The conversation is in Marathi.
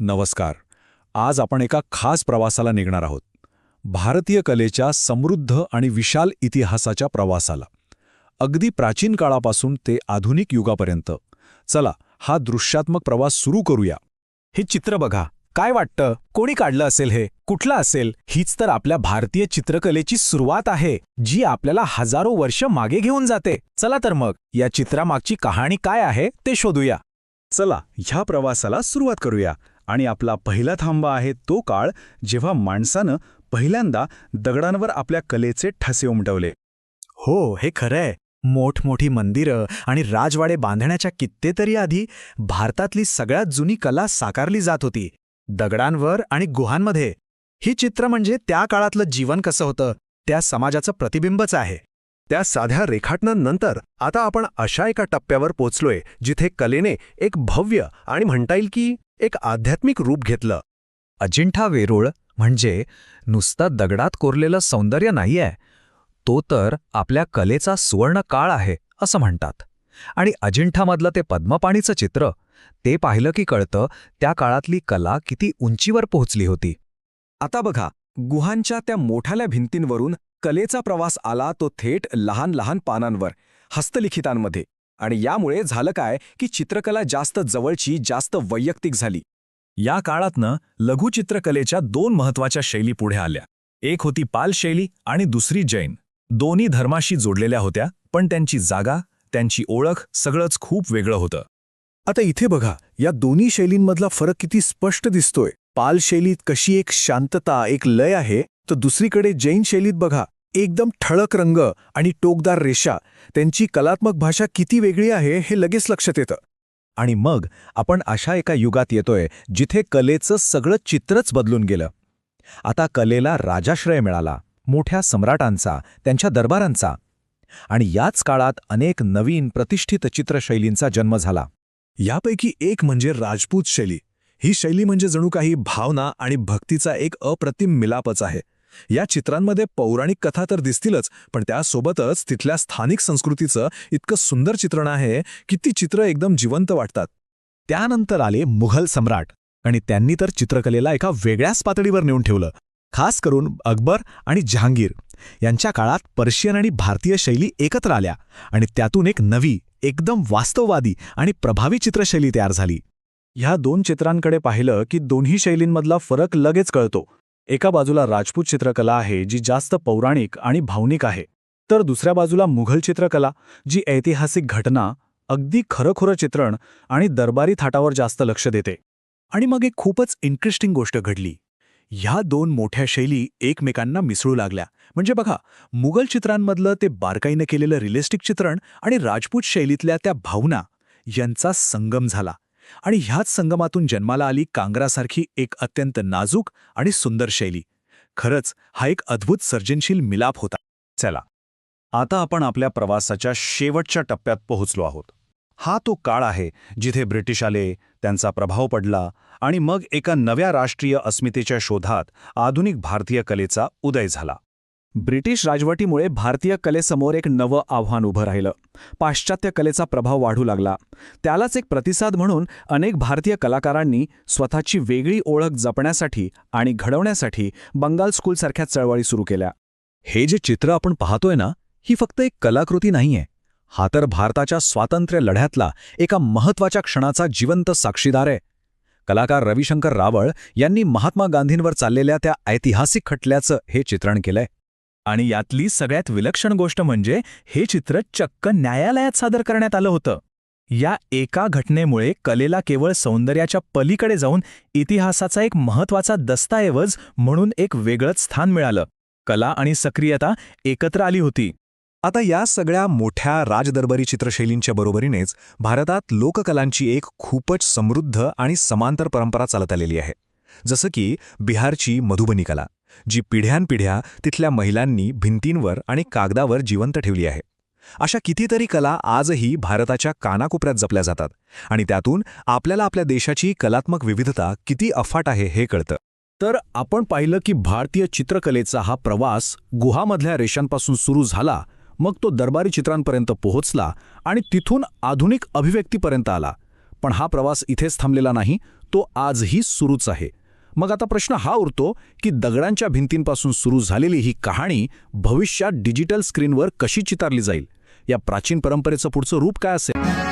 नमस्कार. आज आपण एका खास प्रवासाला निघणार आहोत. भारतीय कलेच्या समृद्ध आणि विशाल इतिहासाच्या प्रवासाला. अगदी प्राचीन काळापासून ते आधुनिक युगापर्यंत. चला हा दृश्यात्मक प्रवास सुरू करूया. हे चित्र बघा. काय वाटतं? कोणी काढलं असेल हे? कुठलं असेल? हीच तर आपल्या भारतीय चित्रकलेची सुरुवात आहे जी आपल्याला हजारो वर्ष मागे घेऊन जाते. चला तर मग या चित्रामागची कहाणी काय आहे ते शोधूया. चला ह्या प्रवासाला सुरुवात करूया. आणि आपला पहिला थांबा आहे तो काळ जेव्हा माणसानं पहिल्यांदा दगडांवर आपल्या कलेचे ठसे उमटवले. हो हे खरंय. मोठमोठी मंदिरं आणि राजवाडे बांधण्याच्या कित्येतरी आधी भारतातली सगळ्यात जुनी कला साकारली जात होती दगडांवर आणि गुहांमध्ये. ही चित्र म्हणजे त्या काळातलं जीवन कसं होतं त्या समाजाचं प्रतिबिंबच आहे. त्या साध्या रेखाटनांनंतर आता आपण अशा एका टप्प्यावर पोचलोय जिथे कलेने एक भव्य आणि म्हणता येईल की एक आध्यात्मिक रूप घेतलं. अजिंठा वेरूळ म्हणजे नुसता दगडात कोरलेलं सौंदर्य नाहीये. तो तर आपल्या कलेचा सुवर्ण काळ आहे असं म्हणतात. आणि अजिंठामधलं ते पद्मपाणीचं चित्र ते पाहिलं की कळतं त्या काळातली कला किती उंचीवर पोहोचली होती. आता बघा गुहांच्या त्या मोठाल्या भिंतींवरून कलेचा प्रवास आला तो थेट लहान लहान पानांवर हस्तलिखितांमध्ये. आणि यामुळे झालं काय की चित्रकला जास्त जवळची जास्त वैयक्तिक झाली. या काळातनं लघुचित्रकलेच्या दोन महत्त्वाच्या शैली पुढे आल्या. एक होती पाल शैली आणि दुसरी जैन. दोन्ही धर्माशी जोडलेल्या होत्या पण त्यांची जागा त्यांची ओळख सगळंच खूप वेगळं होतं. आता इथे बघा या दोन्ही शैलींमधला फरक किती स्पष्ट दिसतोय. पाल शैलीत कशी एक शांतता एक लय आहे तर दुसरीकडे जैन शैलीत बघा. एकदम ठळक रंग आणि टोकदार रेषा. त्यांची कलात्मक भाषा किती वेगळी आहे हे लगेच लक्षात येतं. आणि मग आपण अशा एका युगात येतोय जिथे कलेचं सगळं चित्रच बदलून गेलं. आता कलेला राजाश्रय मिळाला मोठ्या सम्राटांचा त्यांच्या दरबारांचा. आणि याच काळात अनेक नवीन प्रतिष्ठित चित्रशैलींचा जन्म झाला. यापैकी एक म्हणजे राजपूत शैली. ही शैली म्हणजे जणू काही भावना आणि भक्तीचा एक अप्रतिम मिलापच आहे. या चित्रांमध्ये पौराणिक कथा तर दिसतीलच पण त्यासोबतच तिथल्या स्थानिक संस्कृतीचं इतकं सुंदर चित्रण आहे की ती चित्र एकदम जिवंत वाटतात. त्यानंतर आले मुघल सम्राट आणि त्यांनी तर चित्रकलेला एका वेगळ्याच पातळीवर नेऊन ठेवलं खास करून अकबर आणि जहांगीर. यांच्या काळात पर्शियन आणि भारतीय शैली एकत्र आल्या आणि त्यातून एक नवी एकदम वास्तववादी आणि प्रभावी चित्रशैली तयार झाली. ह्या दोन चित्रांकडे पाहिलं की दोन्ही शैलींमधला फरक लगेच कळतो. एका बाजूला राजपूत चित्रकला आहे जी जास्त पौराणिक आणि भावनिक आहे तर दुसऱ्या बाजूला मुघल चित्रकला जी ऐतिहासिक घटना अगदी खरंखुरं चित्रण आणि दरबारी थाटावर जास्त लक्ष देते. आणि मग एक खूपच इंटरेस्टिंग गोष्ट घडली. ह्या दोन मोठ्या शैली एकमेकांना मिसळू लागल्या. म्हणजे बघा मुघल चित्रांमधलं ते बारकाईनं केलेलं रिलेस्टिक चित्रण आणि राजपूत शैलीतल्या त्या भावना यांचा संगम झाला. आणि ह्याच संगमातून जन्माला आली कांगरासारखी एक अत्यंत नाजूक आणि सुंदर शैली. खरंच हा एक अद्भुत सर्जनशील मिलाप होता. चला आता आपण आपल्या प्रवासाच्या शेवटच्या टप्प्यात पोहोचलो आहोत. हा तो काळ आहे जिथे ब्रिटिश आले त्यांचा प्रभाव पडला आणि मग एका नव्या राष्ट्रीय अस्मितेच्या शोधात आधुनिक भारतीय कलेचा उदय झाला. ब्रिटिश राजवटीमुळे भारतीय कलेसमोर एक नवं आव्हान उभं राहिलं. पाश्चात्य कलेचा प्रभाव वाढू लागला. त्यालाच एक प्रतिसाद म्हणून अनेक भारतीय कलाकारांनी स्वतःची वेगळी ओळख जपण्यासाठी आणि घडवण्यासाठी बंगाल स्कूलसारख्या चळवळी सुरू केल्या. हे जे चित्र आपण पाहतोय ना ही फक्त एक कलाकृती नाहीये. हा तर भारताच्या स्वातंत्र्य लढ्यातला एका महत्त्वाच्या क्षणाचा जिवंत साक्षीदार आहे. कलाकार रविशंकर रावळ यांनी महात्मा गांधींवर चाललेल्या त्या ऐतिहासिक खटल्याचं हे चित्रण केलंय. आणि यातली सगळ्यात विलक्षण गोष्ट म्हणजे हे चित्र चक्क न्यायालयात सादर करण्यात आलं होतं. या एका घटनेमुळे कलेला केवळ सौंदर्याच्या पलीकडे जाऊन इतिहासाचा एक महत्त्वाचा दस्तऐवज म्हणून एक वेगळंच स्थान मिळालं. कला आणि सक्रियता एकत्र आली होती. आता या सगळ्या मोठ्या राजदरबारी चित्रशैलींच्या बरोबरीनेच भारतात लोककलांची एक खूपच समृद्ध आणि समांतर परंपरा चालत आलेली आहे. जसं की बिहारची मधुबनी कला. जी पिढ्यानपिढ्या तिथल्या महिलांनी भिंतींवर आणि कागदावर जिवंत ठेवली आहे. अशा कितीतरी कला आजही भारताच्या कानाकोपऱ्यात जपल्या जातात आणि त्यातून आपल्याला आपल्या देशाची कलात्मक विविधता किती अफाट आहे हे कळतं. तर आपण पाहिलं की भारतीय चित्रकलेचा हा प्रवास गुहामधल्या रेषांपासून सुरू झाला मग तो दरबारी चित्रांपर्यंत पोहोचला आणि तिथून आधुनिक अभिव्यक्तीपर्यंत आला. पण हा प्रवास इथेच थांबलेला नाही तो आजही सुरूच आहे. मग आता प्रश्न हा उरतो की दगडांच्या भिंतींपासून सुरू झालेली ही कहाणी भविष्यात डिजिटल स्क्रीनवर कशी चितारली जाईल? या प्राचीन परंपरेचं पुढचं रूप काय असेल?